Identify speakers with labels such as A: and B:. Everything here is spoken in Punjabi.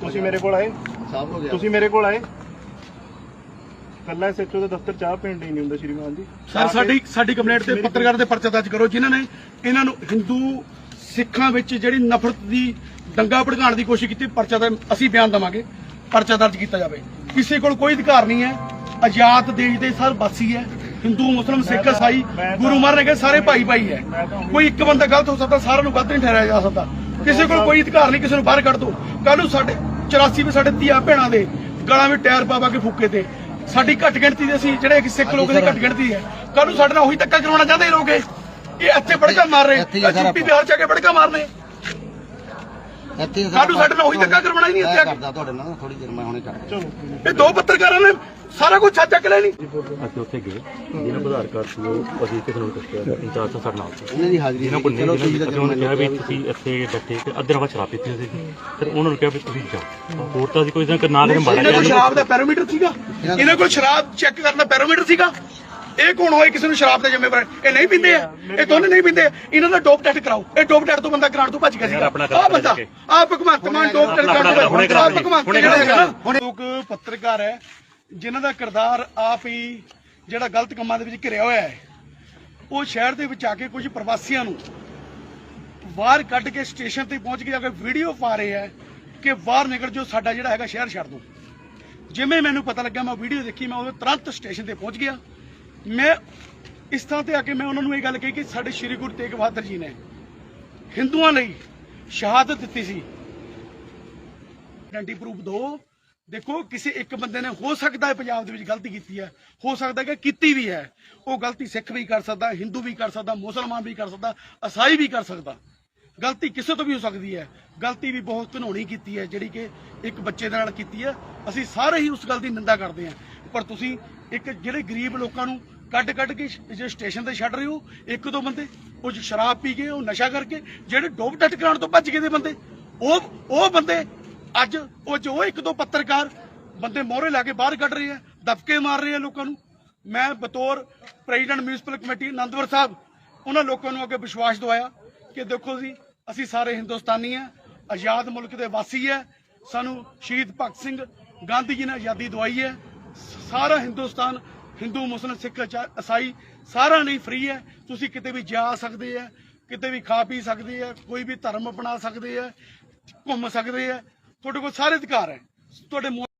A: ਤੁਸੀਂ ਮੇਰੇ ਕੋਲ ਆਏ?
B: ਸਾਫ਼ ਹੋ ਗਿਆ।
A: ਤੁਸੀਂ ਮੇਰੇ ਕੋਲ ਆਏ? ਕੱਲਾ ਸੈਕਟਰ ਦੇ ਦਫ਼ਤਰ ਚਾਹ ਪੀਣ ਲਈ ਨਹੀਂ ਹੁੰਦਾ ਸ਼੍ਰੀਮਾਨ ਜੀ।
C: ਸਰ ਸਾਡੀ ਸਾਡੀ ਕੰਪਲੇਂਟ ਤੇ ਪੱਤਰਕਾਰ ਦੇ ਪਰਚਾ ਦਰਜ ਕਰੋ ਜਿਨ੍ਹਾਂ ਨੇ ਇਹਨਾਂ ਨੂੰ ਹਿੰਦੂ ਸਿੱਖਾਂ ਵਿੱਚ ਜਿਹੜੀ ਨਫ਼ਰਤ ਦੀ ਦੰਗਾ ਭੜਕਾਉਣ ਦੀ ਕੋਸ਼ਿਸ਼ ਕੀਤੀ ਪਰਚਾ ਦਾ ਅਸੀਂ ਬਿਆਨ ਦਵਾਂਗੇ ਪਰਚਾ ਦਰਜ ਕੀਤਾ ਜਾਵੇ। ਕਿਸੇ ਕੋਲ ਕੋਈ ਅਧਿਕਾਰ ਨਹੀਂ ਹੈ। ਆਜ਼ਾਦ ਦੇਸ਼ ਦੇ ਸਰ ਵਾਸੀ ਹੈ। ਹਿੰਦੂ ਮੁਸਲਮ ਸਿੱਖ ਈਸਾਈ ਗੁਰੂ ਮਹਾਰਾਜ ਨੇ ਕਿਹਾ ਸਾਰੇ ਭਾਈ ਭਾਈ ਹੈ ਕੋਈ ਇੱਕ ਬੰਦਾ ਗਲਤ ਹੋ ਸਕਦਾ ਸਾਰਿਆਂ ਨੂੰ ਗਲਤ ਨਹੀਂ ਠਹਿਰਾਇਆ ਜਾ ਸਕਦਾ। ਕਿਸੇ ਕੋਲ ਕੋਈ ਅਧਿਕਾਰ ਨਹੀਂ ਕਿਸੇ ਨੂੰ ਬਾਹਰ ਕੱਢ ਦੋ। ਕੱਲ ਨੂੰ ਸਾਡੇ 84 ਵਿੱਚ ਸਾਡੇ ਧੀਆ ਭੈਣਾਂ ਦੇ ਗਲਾਂ ਵਿੱਚ ਟਾਇਰ ਪਾ ਪਾ ਕੇ ਫੂਕੇ ਤੇ। ਸਾਡੀ ਘੱਟ ਗਿਣਤੀ ਦੇ ਅਸੀਂ ਜਿਹੜੇ ਸਿੱਖ ਲੋਕ ਦੀ ਘੱਟ ਗਿਣਤੀ ਹੈ। ਕੱਲ ਨੂੰ ਸਾਡੇ ਨਾਲ ਉਹੀ ਧੱਕਾ ਕਰਾਉਣਾ ਚਾਹੁੰਦੇ ਲੋਕ ਇਹ। ਇੱਥੇ ਬੜਕਾ ਮਾਰ ਰਹੇ। ਯੂਪੀ ਬਿਹਾਰ ਚ ਆ ਕੇ ਬੜਕਾ ਮਾਰਨੇ।
B: ਇੱਥੇ
C: ਸਾਨੂੰ ਸਾਡੇ ਨਾਲ ਉਹੀ ਧੱਕਾ ਕਰਵਾਉਣਾ ਹੀ ਨਹੀਂ ਇੱਥੇ ਆ ਕੇ।
B: ਕਰਦਾ ਤੁਹਾਡੇ ਨਾਲ ਥੋੜੀ ਦੇਰ ਮੈਂ ਹੁਣੇ ਕਰ
A: ਚਲੋ।
C: ਇਹ ਦੋ ਪੱਤਰਕਾਰਾਂ ਨੇ ਸਾਰਾ ਕੁਝ ਛੱਡ ਚੱਕ ਨਹੀਂ
D: ਅਸੀਂ ਉੱਥੇ ਗਏ। ਜਿਹਨਾਂ ਆਧਾਰ ਕਾਰਡ ਸੀ ਉਹ ਅਸੀਂ ਕਿਸੇ ਨੂੰ ਦੱਸਿਆ ਇੰਚਾਰਜ ਸਾਹਿਬ ਸਾਡੇ ਨਾਲ ਸੀ।
B: ਉਹਨਾਂ ਦੀ ਹਾਜ਼ਰੀ
D: ਜਿਹਨਾਂ ਕੋਲ ਨਹੀਂ
B: ਚਲੋ
D: ਜਿਹਨਾਂ
B: ਠੀਕ
D: ਅਸੀਂ
B: ਹੈ
D: ਉਹਨਾਂ ਨੂੰ ਕਿਹਾ ਵੀ ਤੁਸੀਂ ਇੱਥੇ ਬੈਠੇ ਤੇ ਅੱਧੇ ਰਵਾ ਸ਼ਰਾਬ ਪੀਤੀ ਸੀ। ਫਿਰ ਉਹਨਾਂ ਨੂੰ ਕਿਹਾ ਵੀ ਤੁਸੀਂ ਜਾਓ। ਹੋਰ ਤਾਂ ਅਸੀਂ ਕੋਈ ਨਾ ਨਾ ਦੇ ਮਾੜਾ
C: ਇਹਨਾਂ ਕੋਲ ਸ਼ਰਾਬ ਦਾ ਪੈਰੋਮੀਟਰ ਸੀਗਾ। ਇਹਨਾਂ ਕੋਲ ਸ਼ਰਾਬ ਚੈੱਕ ਕਰਨ ਦਾ ਪੈਰੋਮੀਟਰ ਸੀਗਾ। ਇਹ ਕੌਣ ਹੋਏ ਕਿਸੇ ਨੂੰ ਸ਼ਰਾਬ ਦਾ ਜ਼ਿੰਮੇਵਾਰ ਇਹ ਨਹੀਂ ਪੀਂਦੇ ਆ ਇਹ ਦੋਨੇ ਨਹੀਂ ਪੀਂਦੇ ਇਹਨਾਂ ਦਾ ਡੋਪ ਟੈਸਟ ਕਰਾਓ ਇਹ ਡੋਪ ਟੈਸਟ ਤੋਂ ਬੰਦਾ ਕਰਾਉਣ ਤੋਂ ਭੱਜ ਗਿਆ ਸੀਗਾ ਆਹ ਬੰਦਾ ਆਹ ਭਗਵੰਤ ਮਾਨ ਡੋਪ ਟੈਸਟ ਕਰਾਉਣ
D: ਹੁਣੇ
C: ਤੋਂ
D: ਦਿਓ।
C: ਭਗਵੰਤ
D: ਹੁਣੇ
C: ਜਿਹੜਾ ਹੈਗਾ ਲੋਕ ਪੱਤਰਕਾਰ ਹੈ ਜਿਨ੍ਹਾਂ ਦਾ ਕਿਰਦਾਰ ਆਪ ਹੀ ਜਿਹੜਾ ਗਲਤ ਕੰਮਾਂ ਦੇ ਵਿੱਚ ਘਿਰਿਆ ਹੋਇਆ ਹੈ ਉਹ ਸ਼ਹਿਰ ਦੇ ਵਿੱਚ ਆ ਕੇ ਕੁਝ ਪ੍ਰਵਾਸੀਆਂ ਨੂੰ ਬਾਹਰ ਕੱਢ ਕੇ ਸਟੇਸ਼ਨ ਤੇ ਪਹੁੰਚ ਕੇ ਅਗਰ ਵੀਡੀਓ ਪਾ ਰਹੇ ਹੈ ਕਿ ਬਾਹਰ ਨਿਕਲ ਜੋ ਸਾਡਾ ਜਿਹੜਾ ਹੈਗਾ ਸ਼ਹਿਰ ਛੱਡ ਦੋ ਜਿਵੇਂ ਮੈਨੂੰ ਪਤਾ ਲੱਗਾ ਮੈਂ ਵੀਡੀਓ ਦੇਖੀ ਮੈਂ ਉਦੋਂ ਤੁਰੰਤ ਸਟੇਸ਼ਨ ਤੇ ਪਹੁੰਚ ਗਿਆ ਮੈਂ ਇਸ ਥਾਂ ਤੇ ਆ ਕੇ ਮੈਂ ਉਹਨਾਂ ਨੂੰ ਇਹ ਗੱਲ ਕਹੀ ਕਿ ਸਾਡੇ ਸ੍ਰੀ ਗੁਰੂ ਤੇਗ ਬਹਾਦਰ ਜੀ ਨੇ ਹਿੰਦੂਆਂ ਲਈ ਸ਼ਹਾਦਤ ਦਿੱਤੀ ਸੀ। ਆਇਡੈਂਟੀ ਪ੍ਰੂਫ ਦੋ। ਦੇਖੋ, ਕਿਸੇ ਇੱਕ ਬੰਦੇ ਨੇ ਹੋ ਸਕਦਾ ਹੈ ਪੰਜਾਬ ਦੇ ਵਿੱਚ ਗਲਤੀ ਕੀਤੀ ਹੈ, ਹੋ ਸਕਦਾ ਕਿ ਕੀਤੀ ਵੀ ਹੈ। ਉਹ ਗਲਤੀ ਸਿੱਖ ਵੀ ਕਰ ਸਕਦਾ, ਹਿੰਦੂ ਵੀ ਕਰ ਸਕਦਾ, ਮੁਸਲਮਾਨ ਵੀ ਕਰ ਸਕਦਾ ਈਸਾਈ ਵੀ ਕਰ ਸਕਦਾ। ਗਲਤੀ ਕਿਸੇ ਤੋਂ ਵੀ ਹੋ ਸਕਦੀ ਹੈ। ਗਲਤੀ ਵੀ ਬਹੁਤ ਘਿਨੌਣੀ ਕੀਤੀ ਹੈ, ਜਿਹੜੀ ਕਿ ਇੱਕ ਬੱਚੇ ਦੇ ਨਾਲ ਕੀਤੀ ਹੈ। ਅਸੀਂ ਸਾਰੇ ਹੀ ਉਸ ਗੱਲ ਦੀ ਨਿੰਦਾ ਕਰਦੇ ਹਾਂ। ਪਰ ਤੁਸੀਂ ਇੱਕ ਜਿਹੜੇ ਗਰੀਬ ਲੋਕਾਂ ਨੂੰ ਕੱਢ ਕੱਢ ਕੇ ਜੇ ਸਟੇਸ਼ਨ ਤੇ ਛੱਡ ਰਹੇ ਹੋ, ਇੱਕ ਦੋ ਬੰਦੇ, ਉਹ ਸ਼ਰਾਬ ਪੀ ਕੇ, ਉਹ ਨਸ਼ਾ ਕਰਕੇ, ਜਿਹੜੇ ਡੋਬ ਟੱਟ ਕਰਾਉਣ ਤੋਂ ਭੱਜ ਗਏ ਦੇ ਬੰਦੇ, ਉਹ ਉਹ ਬੰਦੇ ਅੱਜ ਉਹ ਜੋ ਇੱਕ ਦੋ ਪੱਤਰਕਾਰ ਬੰਦੇ ਮੋਹਰੇ ਲਾ ਕੇ ਬਾਹਰ ਕੱਢ ਰਹੇ ਆ, ਦਬਕੇ ਮਾਰ ਰਹੇ ਆ ਲੋਕਾਂ ਨੂੰ। ਮੈਂ ਬਤੌਰ president municipal committee Anandpur Sahib, ਉਹਨਾਂ ਲੋਕਾਂ ਨੂੰ ਅੱਗੇ ਵਿਸ਼ਵਾਸ ਦਵਾਇਆ ਕਿ ਦੇਖੋ ਜੀ, ਅਸੀਂ ਸਾਰੇ ਹਿੰਦੁਸਤਾਨੀ ਆ, ਆਜ਼ਾਦ ਮੁਲਕ ਦੇ ਵਾਸੀ ਹੈ ਸਾਨੂੰ ਸ਼ਹੀਦ ਭਗਤ ਸਿੰਘ ਗਾਂਧੀ ਜੀ ਨੇ ਆਜ਼ਾਦੀ ਦਵਾਈ ਹੈ ਸਾਰਾ ਹਿੰਦੁਸਤਾਨ ਹਿੰਦੂ, ਮੁਸਲਮਾਨ, ਸਿੱਖ ਇਸਾ- ਈਸਾਈ ਸਾਰਾ ਨਹੀਂ ਫ੍ਰੀ ਹੈ। ਤੁਸੀਂ ਕਿਤੇ ਵੀ ਜਾ ਸਕਦੇ ਆ ਕਿਤੇ ਵੀ ਖਾ ਪੀ ਸਕਦੇ ਆ ਕੋਈ ਵੀ ਧਰਮ ਅਪਣਾ ਸਕਦੇ ਆ ਘੁੰਮ ਸਕਦੇ ਆ ਤੁਹਾਡੇ ਕੋਲ ਸਾਰੇ ਅਧਿਕਾਰ ਹੈ। ਤੁਹਾਡੇ